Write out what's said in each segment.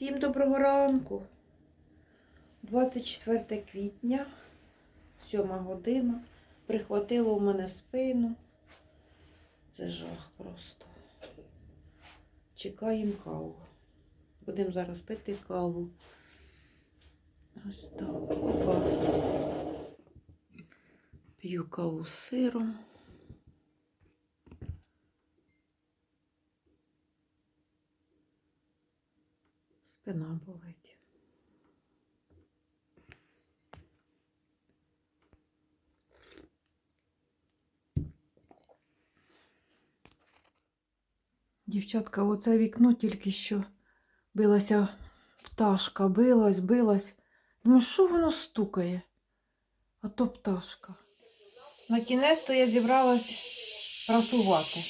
Всім доброго ранку. 24 квітня, 7 година. Прихватило у мене спину. Це жах просто. Чекаємо каву. Будемо зараз пити каву. Ось так. П'ю каву з сиром. Спина болить. Дівчатка, оце вікно тільки що билася пташка, билась, билась. Думаю, що воно стукає? А то пташка. На кінець-то я зібралась прасувати.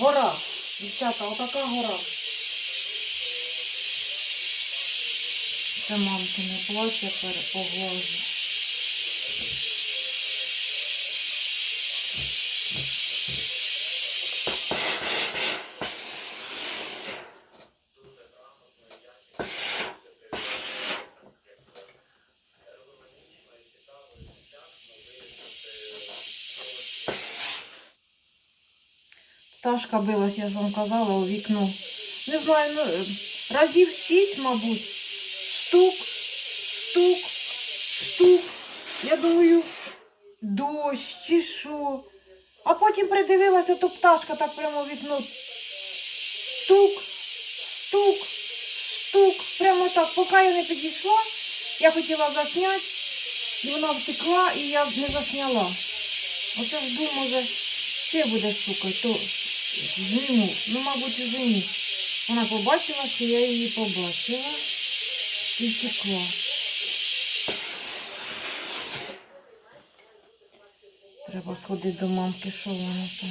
Гора. Дівчата, отака гора. Це мамкине плаття перепоглажу. Пташка билась, я ж вам казала, у вікно. Не знаю, ну, разів шість, мабуть. Стук, стук, стук. Я думаю, дощ чи що. А потім придивилася, то пташка так прямо вікно. Стук, стук, стук. Прямо так. Поки я не підійшла, я хотіла засняти, і вона втекла, і я не засняла. Оце жду, може, ще буде стукати, то зніму. Ну, мабуть, ні. Вона побачила, що я її побачила і втекла. Треба сходити до мамки, що вона там.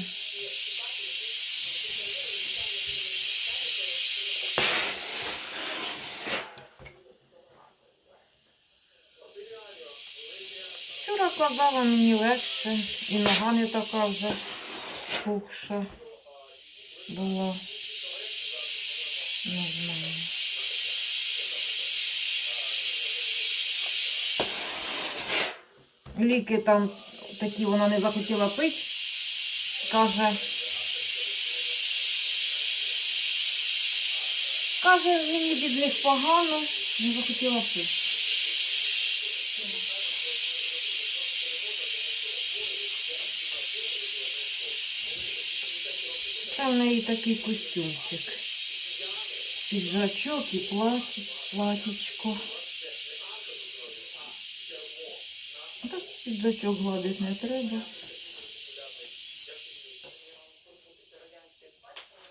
Вчора казала мені легше, і нога не така вже пухша була. Не знаю. Ліки там такі вона не захотіла пити. Каже, каже, мені від них погано, не захотіла пити. Це в неї такий костюмчик. Піджачок і платі, платічко. Так гладити не треба.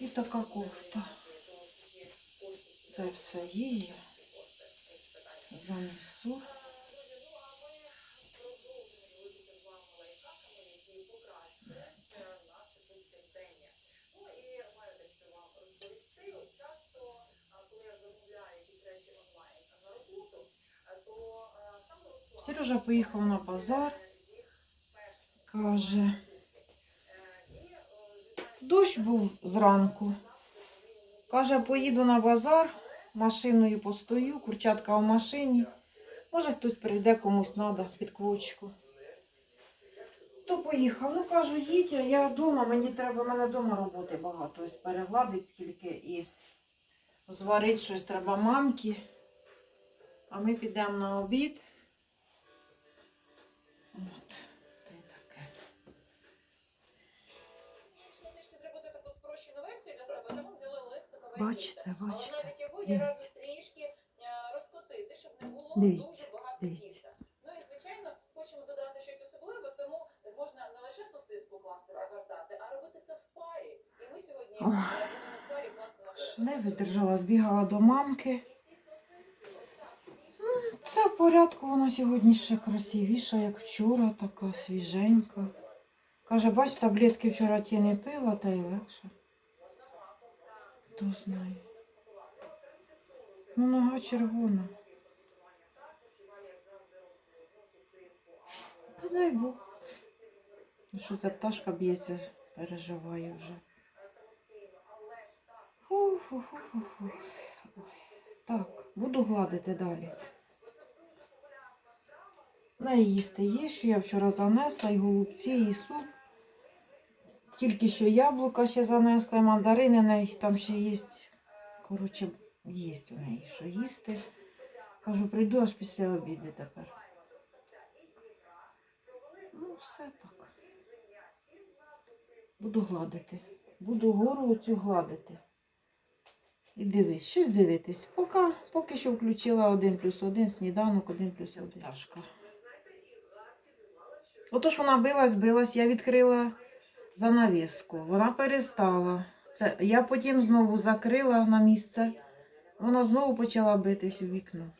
І така кофта. Це все її. Занесу. Сережа поїхав на базар. Каже, дощ був зранку. Каже, поїду на базар, машиною постою, курчатка в машині. Може, хтось прийде, комусь треба під квочку. То поїхав. Ну, кажу, їдь, я вдома, мені треба, в мене вдома роботи багато. Ось перегладить скільки і зварить щось треба мамки. А ми підемо на обід. От, та й таке. Бачите, тісто. Але навіть його Дивіться. рази трішки е, розкотити, щоб не було дуже багато тіста. Ну і звичайно, хочемо додати щось особливе, тому можна не лише сосиску класти, загортати, а робити це в парі. І ми сьогодні е, будемо в парі класти на. Не видержала, збігала до мамки. І ці сосиски, ось так, ці Все в порядку, вона сьогодні ще красивіша, як вчора, така свіженька. Каже, бач, таблетки вчора ті не пила, та й легше. Хто знає. Ну, нога червона. Та дай Бог. Ну, Що ця пташка б'ється, переживає вже. Фух. Фу-фу-фу-фу. Так, буду гладити далі. Наїсти є, що я вчора занесла, і голубці, і суп. Тільки що яблука ще занесла, мандарини, неї там ще є. Коротше, є у неї що їсти. Кажу, прийду аж після обіду тепер. Ну, все так. Буду гладити. Буду гору оцю гладити. І дивись, щось дивитись. Поки, поки що включила 1 плюс 1, сніданок 1 плюс 1. Пташка. Отож вона билась, билась, я відкрила занавіску. Вона перестала. Це, я потім знову закрила на місце. Вона знову почала битись у вікно.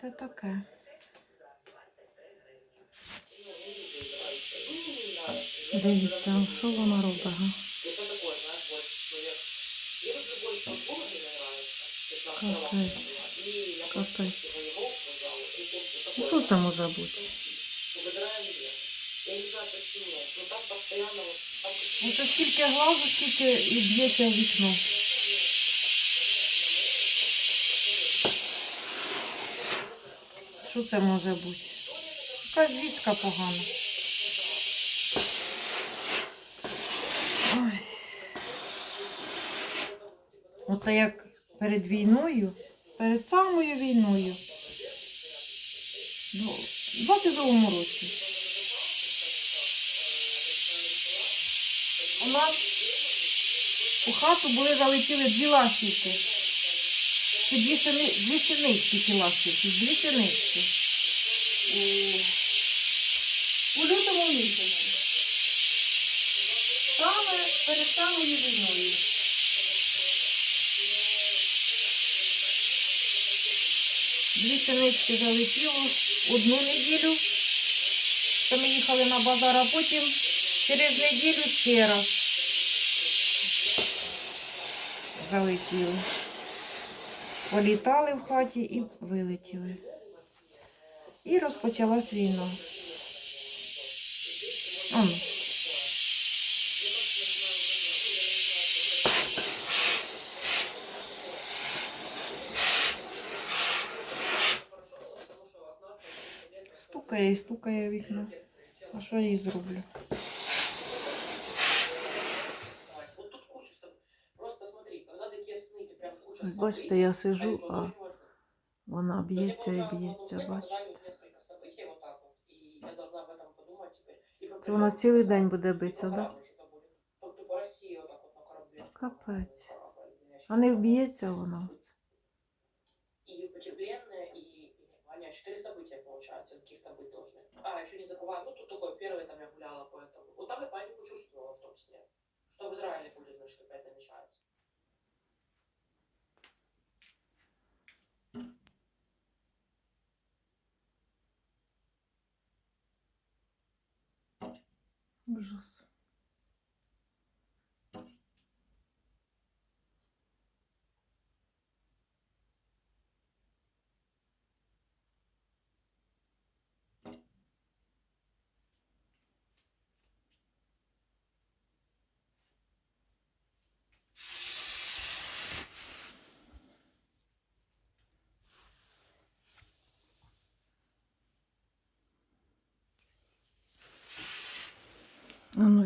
Це таке. Дивіться, що вона робить? Га? Вот там Ну, це скільки глазу, скільки і б'ється вікно. Що це може бути? Якась звістка погана. Ой. Оце як перед війною, перед самою війною. Ну, в 22 році. У нас у хату були залетіли дві ластівки. Чи дві, сини, дві синички ті ластівки, дві синички. У, у лютому місяці. Саме перед самою. Дві синички залетіло одну неділю. Це ми їхали на базар, а потім через неділю ще раз залетіло. Політали в хаті і вилетіли. І розпочалась війна. Ану. Стукає і стукає в вікно. А що я їй зроблю? Вот тут куча соб- Просто смотри, когда такие сны, ты прям куча Бачите, событий, я они сижу, тут а очень важны. вона То есть я б'ється і получаю б'ється, одну бачите. задание, несколько событий вот так вот, и я должна об этом подумать теперь. И То вона цілий день буде битися, так? так? Тобто по Росії отак от на кораблі. Капець. Корабль, я ще А не знаю. вб'ється вона. И внимание, четыре события, получается, каких-то быть должны. А, еще не забывай, ну тут такое, первое там я гуляла по этому. Вот там я панику чувствовала в том сне. Что в Израиле будет, значит, опять намечается. Ужас.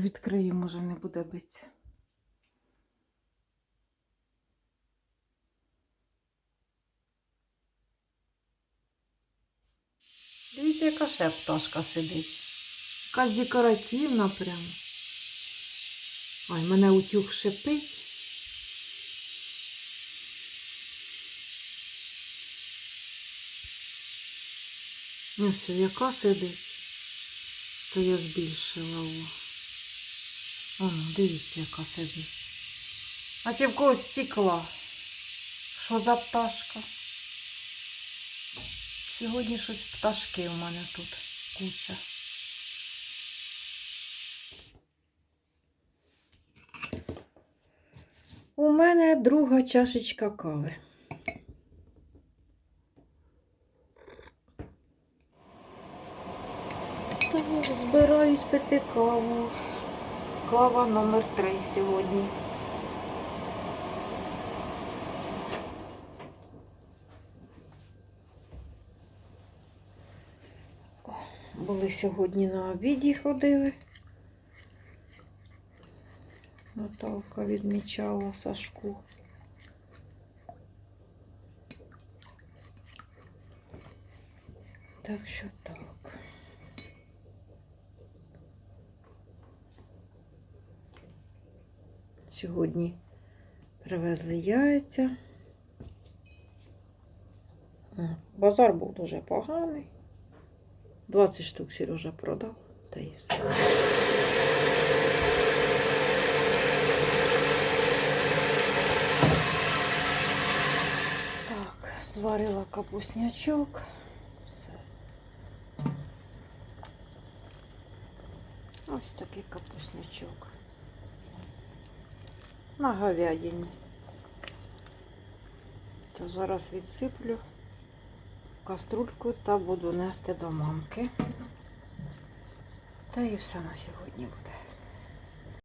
Відкрию, може не буде битися. Дивіться, яка ще пташка сидить. Якась декоративна прямо. Ой, мене утюг шипить. Ось яка сидить. То я збільшила. О. Дивіться, яка сидить. А чи в когось стікла? Що за пташка? Сьогодні щось пташки у мене тут куча. У мене друга чашечка кави. Так, збираюсь пити каву. Балаклава номер 3 сьогодні. Були сьогодні на обіді ходили. Наталка відмічала Сашку. Так що так. Сьогодні привезли яйця. Базар був дуже поганий. 20 штук Сережа продав, та і все. Так, зварила капуснячок. Все. Ось такий капуснячок. На говядині. То зараз відсиплю каструльку та буду нести до мамки. Та і все на сьогодні буде.